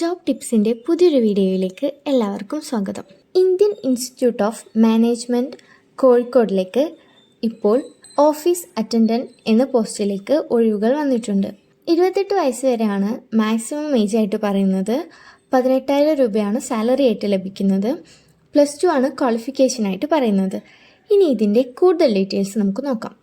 Job ടിപ്സിന്റെ പുതിയൊരു വീഡിയോയിലേക്ക് എല്ലാവർക്കും സ്വാഗതം. ഇന്ത്യൻ ഇൻസ്റ്റിറ്റ്യൂട്ട് ഓഫ് മാനേജ്മെന്റ് കോഴിക്കോടിലേക്ക് ഇപ്പോൾ ഓഫീസ് അറ്റൻഡന്റ് എന്ന പോസ്റ്റിലേക്ക് ഒഴിവുകൾ വന്നിട്ടുണ്ട്. ഇരുപത്തെട്ട് വയസ്സ് വരെയാണ് മാക്സിമം ഏജ് ആയിട്ട് പറയുന്നത്. പതിനെട്ടായിരം രൂപയാണ് സാലറി ആയിട്ട് ലഭിക്കുന്നത്. പ്ലസ് ടു ആണ് ക്വാളിഫിക്കേഷനായിട്ട് പറയുന്നത്. ഇനി ഇതിന്റെ കൂടുതൽ ഡീറ്റെയിൽസ് നമുക്ക് നോക്കാം.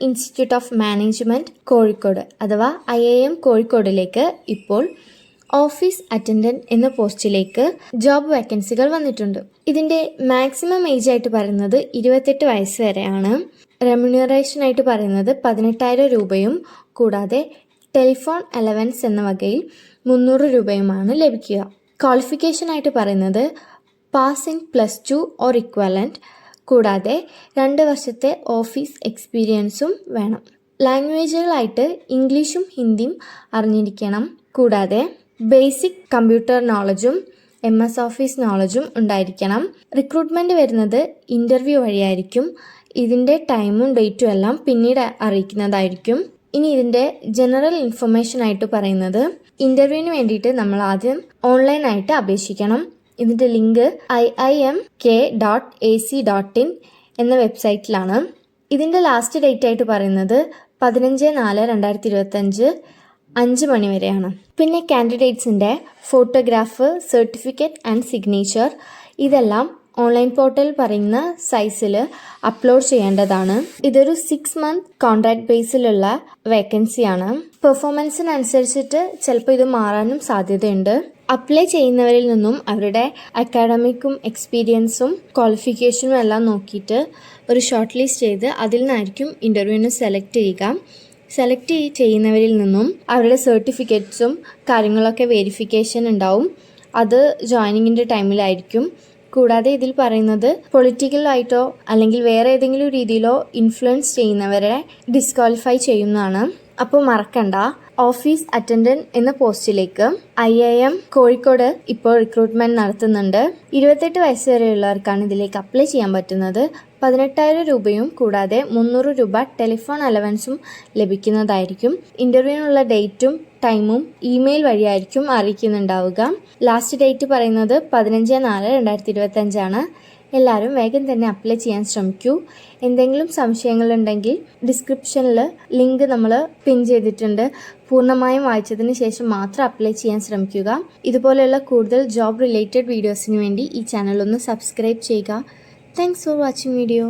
ഇൻസ്റ്റിറ്റ്യൂട്ട് ഓഫ് മാനേജ്മെന്റ് കോഴിക്കോട് അഥവാ ഐ ഐ എം കോഴിക്കോടിലേക്ക് ഇപ്പോൾ ഓഫീസ് അറ്റൻഡന്റ് എന്ന പോസ്റ്റിലേക്ക് ജോബ് വേക്കൻസികൾ വന്നിട്ടുണ്ട്. ഇതിന്റെ മാക്സിമം ഏജ് ആയിട്ട് പറയുന്നത് ഇരുപത്തെട്ട് വയസ്സ് വരെയാണ്. റെമ്യൂണറേഷൻ ആയിട്ട് പറയുന്നത് പതിനെട്ടായിരം രൂപയും കൂടാതെ ടെലിഫോൺ അലവൻസ് എന്ന വകയിൽ മുന്നൂറ് രൂപയുമാണ് ലഭിക്കുക. ക്വാളിഫിക്കേഷൻ ആയിട്ട് പറയുന്നത് pass in plus two or equivalent കൂടാതെ രണ്ട് വർഷത്തെ ഓഫീസ് എക്സ്പീരിയൻസും വേണം. ലാംഗ്വേജുകളായിട്ട് ഇംഗ്ലീഷും ഹിന്ദിയും അറിഞ്ഞിരിക്കണം. കൂടാതെ ബേസിക് കമ്പ്യൂട്ടർ നോളജും എം എസ് ഓഫീസ് നോളജും ഉണ്ടായിരിക്കണം. റിക്രൂട്ട്മെന്റ് വരുന്നത് ഇന്റർവ്യൂ വഴിയായിരിക്കും. ഇതിന്റെ ടൈമും ഡേറ്റും എല്ലാം പിന്നീട് അറിയിക്കുന്നതായിരിക്കും. ഇനി ഇതിന്റെ ജനറൽ ഇൻഫർമേഷൻ ആയിട്ട് പറയുന്നത് ഇന്റർവ്യൂവിന് വേണ്ടിയിട്ട് നമ്മൾ ആദ്യം ഓൺലൈനായിട്ട് അപേക്ഷിക്കണം. ഇതിന്റെ link I I M K dot A C dot in എന്ന വെബ്സൈറ്റിലാണ്. ഇതിന്റെ ലാസ്റ്റ് ഡേറ്റ് ആയിട്ട് പറയുന്നത് പതിനഞ്ച് നാല് രണ്ടായിരത്തി ഇരുപത്തഞ്ച് അഞ്ച് മണി വരെയാണ്. പിന്നെ കാൻഡിഡേറ്റ്സിന്റെ ഫോട്ടോഗ്രാഫ് സർട്ടിഫിക്കറ്റ് ആൻഡ് സിഗ്നേച്ചർ ഇതെല്ലാം ഓൺലൈൻ പോർട്ടൽ പറയുന്ന സൈസിൽ അപ്ലോഡ് ചെയ്യേണ്ടതാണ്. ഇതൊരു സിക്സ് മന്ത് കോൺട്രാക്ട് ബേസിലുള്ള വേക്കൻസിയാണ് പെർഫോമൻസിനനുസരിച്ചിട്ട് ചിലപ്പോൾ ഇത് മാറാനും സാധ്യതയുണ്ട്. അപ്ലൈ ചെയ്യുന്നവരിൽ നിന്നും അവരുടെ അക്കാഡമിക്കും എക്സ്പീരിയൻസും ക്വാളിഫിക്കേഷനും എല്ലാം നോക്കിയിട്ട് ഒരു ഷോർട്ട് ലിസ്റ്റ് ചെയ്ത് അതിൽ നിന്നായിരിക്കും ഇന്റർവ്യൂവിന് സെലക്ട് ചെയ്യുക. സെലക്ട് ചെയ്യുന്നവരിൽ നിന്നും അവരുടെ സർട്ടിഫിക്കറ്റ്സും കാര്യങ്ങളൊക്കെ വെരിഫിക്കേഷൻ ഉണ്ടാവും. അത് ജോയിനിങ്ങിന്റെ ടൈമിലായിരിക്കും കൂടാതെ ഇതിൽ പറയുന്നത് പൊളിറ്റിക്കലായിട്ടോ അല്ലെങ്കിൽ വേറെ ഏതെങ്കിലും രീതിയിലോ ഇൻഫ്ലുവൻസ് ചെയ്യുന്നവരെ ഡിസ്ക്വാളിഫൈ ചെയ്യുന്നതാണ്. അപ്പോൾ മറക്കണ്ട. ഓഫീസ് അറ്റൻഡന്റ് എന്ന പോസ്റ്റിലേക്ക് ഐ ഐ എം കോഴിക്കോട് ഇപ്പോൾ റിക്രൂട്ട്മെന്റ് നടത്തുന്നുണ്ട്. ഇരുപത്തെട്ട് വയസ്സ് വരെയുള്ളവർക്കാണ് ഇതിലേക്ക് അപ്ലൈ ചെയ്യാൻ പറ്റുന്നത്. പതിനെട്ടായിരം രൂപയും കൂടാതെ മുന്നൂറ് രൂപ ടെലിഫോൺ അലവൻസും ലഭിക്കുന്നതായിരിക്കും. ഇന്റർവ്യൂവിനുള്ള ഡേറ്റും ടൈമും ഇമെയിൽ വഴിയായിരിക്കും അറിയിക്കുന്നുണ്ടാവുക. ലാസ്റ്റ് ഡേറ്റ് പറയുന്നത് പതിനഞ്ച് നാല് രണ്ടായിരത്തി ഇരുപത്തഞ്ചാണ്. എല്ലാവരും വേഗം തന്നെ അപ്ലൈ ചെയ്യാൻ ശ്രമിക്കൂ. എന്തെങ്കിലും സംശയങ്ങളുണ്ടെങ്കിൽ ഡിസ്ക്രിപ്ഷനിൽ ലിങ്ക് നമ്മൾ പിൻ ചെയ്തിട്ടുണ്ട്. പൂർണമായും വായിച്ചതിന് ശേഷം മാത്രം അപ്ലൈ ചെയ്യാൻ ശ്രമിക്കുക. ഇതുപോലെയുള്ള കൂടുതൽ ജോബ് റിലേറ്റഡ് വീഡിയോസിന് വേണ്ടി ഈ ചാനൽ ഒന്ന് സബ്സ്ക്രൈബ് ചെയ്യുക. Thanks for watching video